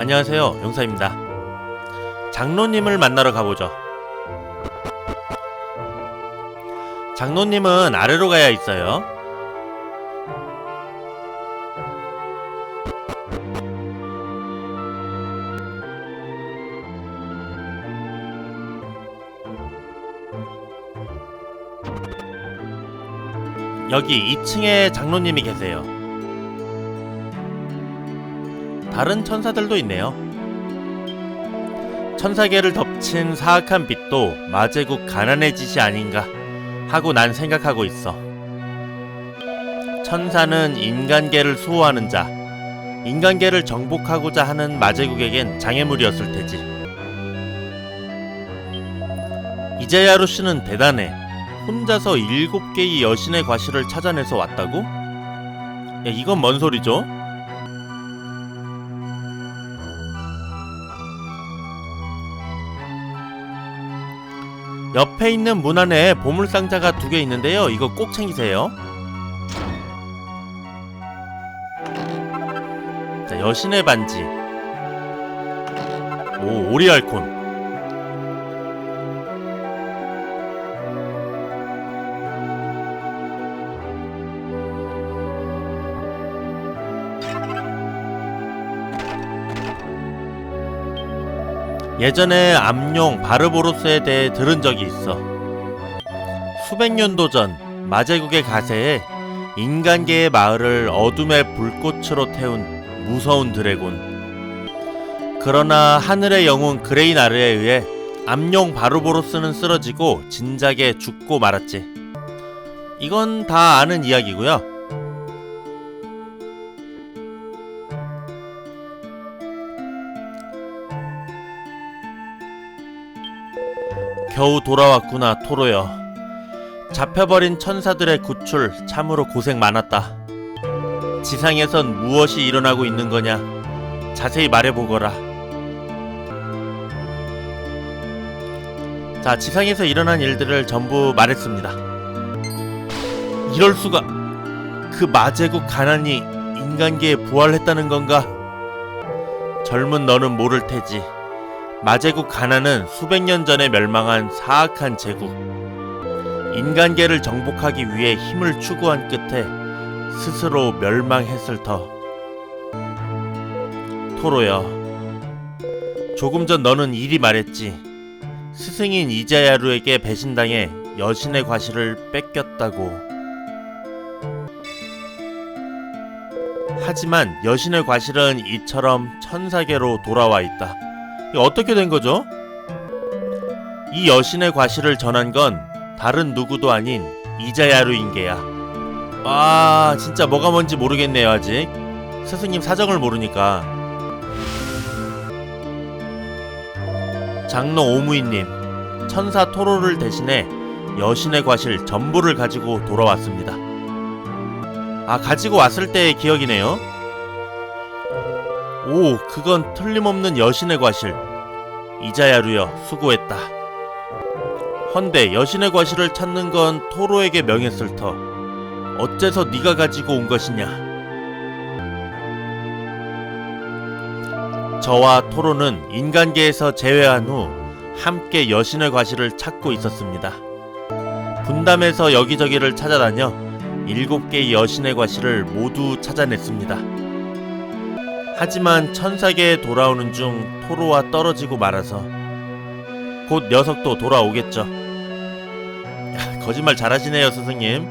안녕하세요 용사입니다. 장로님을 만나러 가보죠. 장로님은 아래로 가야 있어요. 여기 2층에 장로님이 계세요 다른 천사들도 있네요. 천사계를 덮친 사악한 빛도 마제국 가난의 짓이 아닌가 하고 난 생각하고 있어. 천사는 인간계를 수호하는 자, 인간계를 정복하고자 하는 마제국에겐 장애물이었을 테지. 이제야루 씨는 대단해. 혼자서 일곱 개의 여신의 과실을 찾아내서 왔다고? 야, 이건 뭔 소리죠? 옆에 있는 문 안에 보물 상자가 두 개 있는데요. 이거 꼭 챙기세요. 자, 여신의 반지. 오, 오리알콘. 예전에 암용 바르보로스에 대해 들은 적이 있어. 수백 년도 전 마제국의 가세에 인간계의 마을을 어둠의 불꽃으로 태운 무서운 드래곤. 그러나 하늘의 영웅 그레이나르에 의해 암용 바르보로스는 쓰러지고 진작에 죽고 말았지. 이건 다 아는 이야기고요. 겨우 돌아왔구나 토로여. 잡혀버린 천사들의 구출 참으로 고생 많았다. 지상에선 무엇이 일어나고 있는 거냐? 자세히 말해보거라. 자 지상에서 일어난 일들을 전부 말했습니다. 이럴 수가 그 마제국 가난이 인간계에 부활했다는 건가? 젊은 너는 모를 테지 마제국 가나는 수백 년 전에 멸망한 사악한 제국. 인간계를 정복하기 위해 힘을 추구한 끝에 스스로 멸망했을 터. 토로여. 조금 전 너는 이리 말했지. 스승인 이자야루에게 배신당해 여신의 과실을 뺏겼다고. 하지만 여신의 과실은 이처럼 천사계로 돌아와 있다. 어떻게 된 거죠? 이 여신의 과실을 전한 건 다른 누구도 아닌 이자야루인 게야. 아, 진짜 뭐가 뭔지 모르겠네요, 아직. 스승님 사정을 모르니까. 장로 오무이님, 천사 토로를 대신해 여신의 과실 전부를 가지고 돌아왔습니다. 아, 가지고 왔을 때의 기억이네요. 오, 그건 틀림없는 여신의 과실. 이자야루여, 수고했다. 헌데 여신의 과실을 찾는 건 토로에게 명했을 터. 어째서 네가 가지고 온 것이냐? 저와 토로는 인간계에서 제외한 후 함께 여신의 과실을 찾고 있었습니다. 분담해서 여기저기를 찾아다녀 일곱 개의 여신의 과실을 모두 찾아냈습니다. 하지만 천사계에 돌아오는 중 토로와 떨어지고 말아서 곧 녀석도 돌아오겠죠. 야, 거짓말 잘하시네요, 스승님.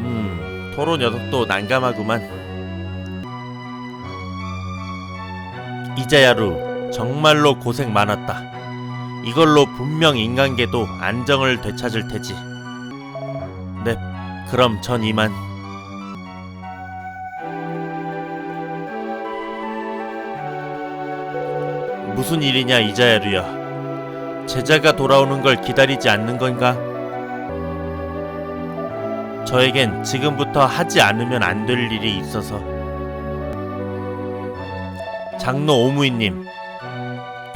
음, 토로 녀석도 난감하구만. 이자야루, 정말로 고생 많았다. 이걸로 분명 인간계도 안정을 되찾을 테지. 네, 그럼 전 이만. 무슨 일이냐 이자야루야 제자가 돌아오는 걸 기다리지 않는 건가? 저에겐 지금부터 하지 않으면 안 될 일이 있어서 장로 오무이님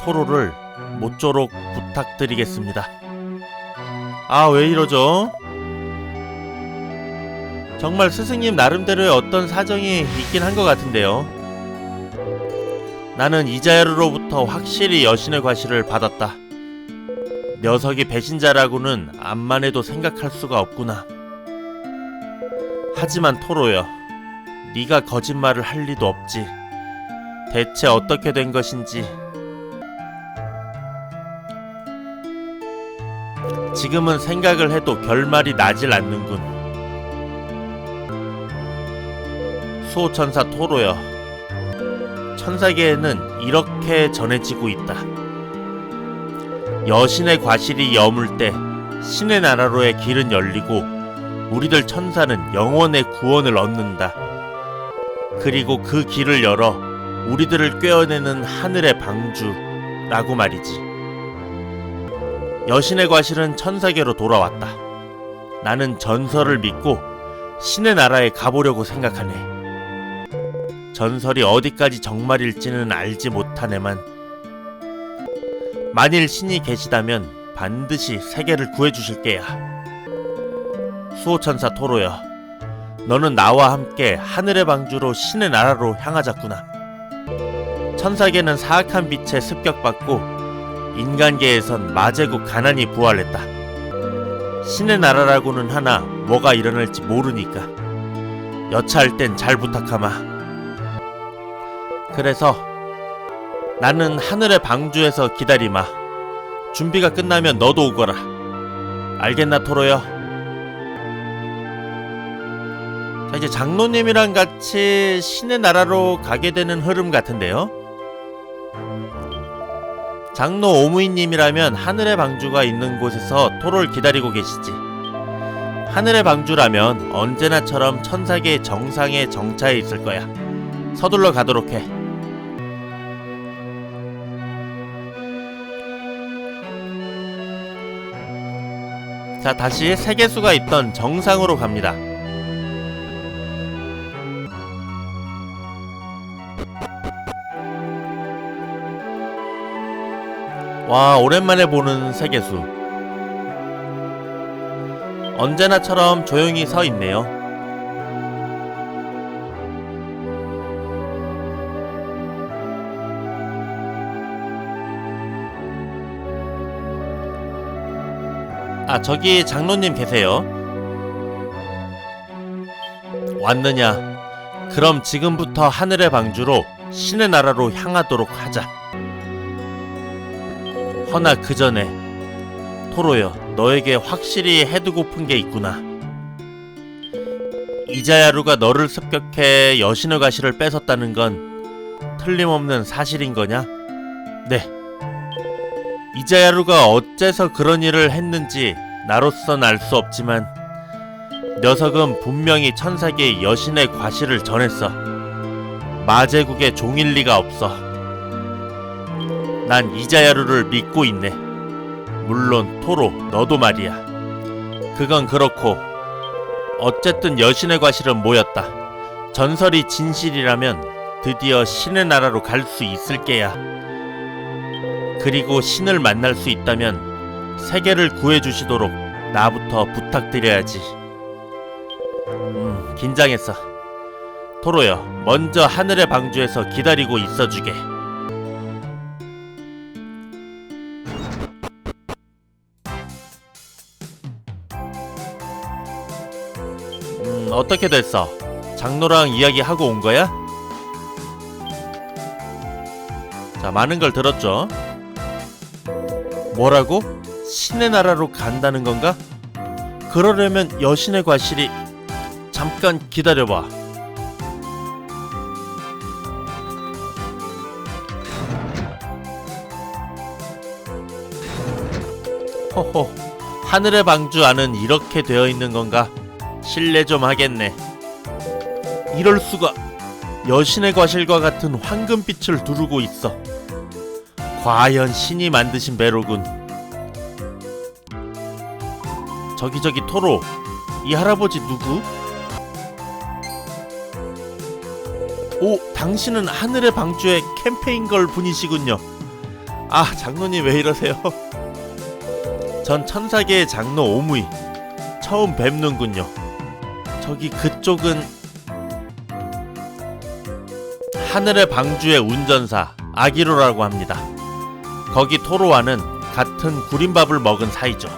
토로를 모쪼록 부탁드리겠습니다 아 왜 이러죠? 정말 스승님 나름대로의 어떤 사정이 있긴 한 것 같은데요 나는 이자야르로부터 확실히 여신의 과실을 받았다. 녀석이 배신자라고는 암만 해도 생각할 수가 없구나. 하지만 토로여, 네가 거짓말을 할 리도 없지. 대체 어떻게 된 것인지. 지금은 생각을 해도 결말이 나질 않는군. 수호천사 토로여, 천사계에는 이렇게 전해지고 있다. 여신의 과실이 여물 때 신의 나라로의 길은 열리고 우리들 천사는 영원의 구원을 얻는다. 그리고 그 길을 열어 우리들을 꿰어내는 하늘의 방주라고 말이지. 여신의 과실은 천사계로 돌아왔다. 나는 전설을 믿고 신의 나라에 가보려고 생각하네. 전설이 어디까지 정말일지는 알지 못하네만 만일 신이 계시다면 반드시 세계를 구해주실 게야. 수호천사 토로여, 너는 나와 함께 하늘의 방주로 신의 나라로 향하자꾸나. 천사계는 사악한 빛에 습격받고 인간계에선 마제국 가난이 부활했다. 신의 나라라고는 하나 뭐가 일어날지 모르니까 여차할 땐 잘 부탁하마. 그래서 나는 하늘의 방주에서 기다리마. 준비가 끝나면 너도 오거라. 알겠나 토로여? 자 이제 장로님이랑 같이 신의 나라로 가게 되는 흐름 같은데요. 장로 오무이님이라면 하늘의 방주가 있는 곳에서 토로를 기다리고 계시지. 하늘의 방주라면 언제나처럼 천사계 정상에 정차해 있을 거야. 서둘러 가도록 해. 자, 다시 세계수가 있던 정상으로 갑니다. 와, 오랜만에 보는 세계수. 언제나처럼 조용히 서 있네요. 아, 저기 장로님 계세요. 왔느냐? 그럼 지금부터 하늘의 방주로 신의 나라로 향하도록 하자. 허나 그 전에 토로여, 너에게 확실히 해두고픈 게 있구나. 이자야루가 너를 습격해 여신의 가시를 뺏었다는 건 틀림없는 사실인 거냐? 네. 이자야루가 어째서 그런 일을 했는지 나로선 알 수 없지만 녀석은 분명히 천사계의 여신의 과실을 전했어. 마제국의 종일 리가 없어. 난 이자야루를 믿고 있네. 물론 토로 너도 말이야. 그건 그렇고 어쨌든 여신의 과실은 모였다. 전설이 진실이라면 드디어 신의 나라로 갈 수 있을 게야. 그리고 신을 만날 수 있다면 세계를 구해주시도록 나부터 부탁드려야지. 음, 긴장했어. 토로여, 먼저 하늘의 방주에서 기다리고 있어주게. 음, 어떻게 됐어? 장로랑 이야기하고 온 거야? 자, 많은 걸 들었죠? 뭐라고? 신의 나라로 간다는 건가? 그러려면 여신의 과실이 잠깐 기다려봐. 호호, 하늘의 방주 안은 이렇게 되어 있는 건가? 실례 좀 하겠네. 이럴 수가 여신의 과실과 같은 황금빛을 두르고 있어. 과연 신이 만드신 배로군. 저기 저기 토로, 이 할아버지 누구? 오, 당신은 하늘의 방주의 캠페인 걸 분이시군요. 아, 장로님 왜 이러세요? 전 천사계의 장로 오무이 처음 뵙는군요. 저기 그쪽은 하늘의 방주의 운전사 아기로라고 합니다. 거기 토로와는 같은 구린밥을 먹은 사이죠.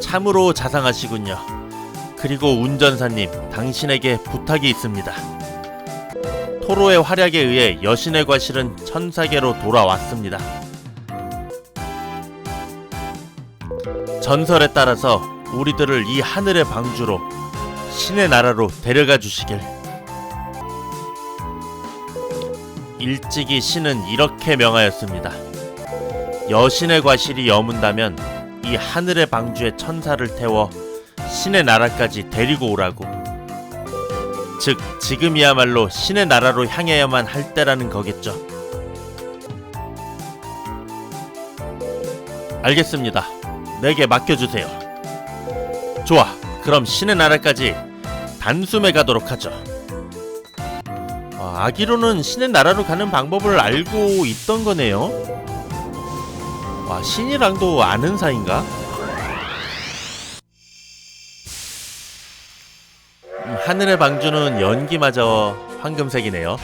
참으로 자상하시군요. 그리고 운전사님, 당신에게 부탁이 있습니다. 토로의 활약에 의해 여신의 과실은 천사계로 돌아왔습니다. 전설에 따라서 우리들을 이 하늘의 방주로 신의 나라로 데려가 주시길. 일찍이 신은 이렇게 명하였습니다. 여신의 과실이 여문다면 이 하늘의 방주에 천사를 태워 신의 나라까지 데리고 오라고. 즉, 지금이야말로 신의 나라로 향해야만 할 때라는 거겠죠. 알겠습니다. 내게 맡겨주세요. 좋아. 그럼 신의 나라까지 단숨에 가도록 하죠. 아, 아기로는 신의 나라로 가는 방법을 알고 있던 거네요. 와, 신이랑도 아는 사이인가? 음, 하늘의 방주는 연기마저 황금색이네요.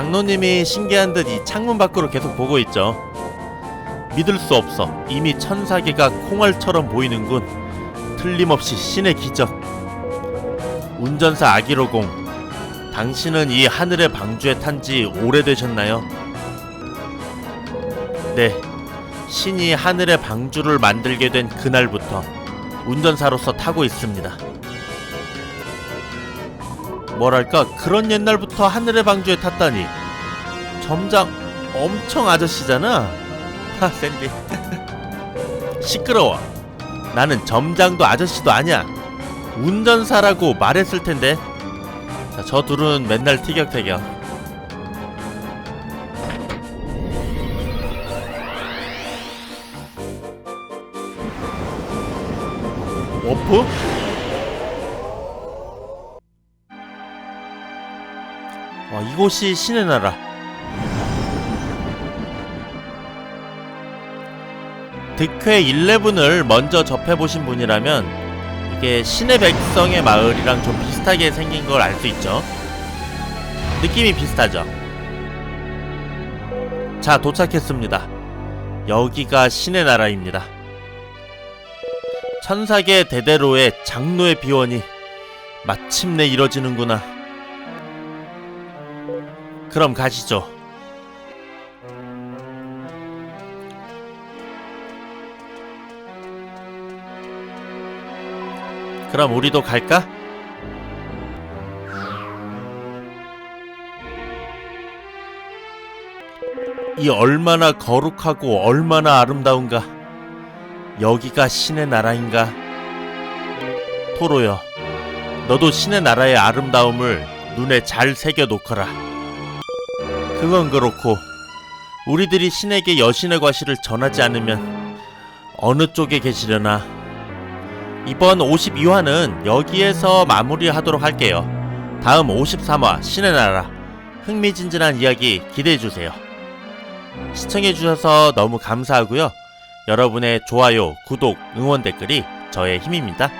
장로님이 신기한 듯 이 창문 밖으로 계속 보고 있죠. 믿을 수 없어. 이미 천사계가 콩알처럼 보이는군. 틀림없이 신의 기적. 운전사 아기로공. 당신은 이 하늘의 방주에 탄 지 오래되셨나요? 네. 신이 하늘의 방주를 만들게 된 그날부터 운전사로서 타고 있습니다. 뭐랄까 그런 옛날부터 하늘의 방주에 탔다니. 점장 엄청 아저씨잖아. 하 샌디. 시끄러워. 나는 점장도 아저씨도 아니야. 운전사라고 말했을 텐데. 자, 저 둘은 맨날 티격태격. 워프? 이곳이 신의 나라. 득회 11을 먼저 접해보신 분이라면 이게 신의 백성의 마을이랑 좀 비슷하게 생긴 걸 알 수 있죠. 느낌이 비슷하죠. 자, 도착했습니다. 여기가 신의 나라입니다. 천사계 대대로의 장로의 비원이 마침내 이뤄지는구나. 그럼 가시죠. 그럼 우리도 갈까? 이 얼마나 거룩하고 얼마나 아름다운가. 여기가 신의 나라인가? 토로여, 너도 신의 나라의 아름다움을 눈에 잘 새겨 놓거라. 그건 그렇고 우리들이 신에게 여신의 과실을 전하지 않으면 어느 쪽에 계시려나 이번 52화는 여기에서 마무리하도록 할게요. 다음 53화 신의 나라 흥미진진한 이야기 기대해주세요. 시청해주셔서 너무 감사하고요. 여러분의 좋아요, 구독, 응원 댓글이 저의 힘입니다.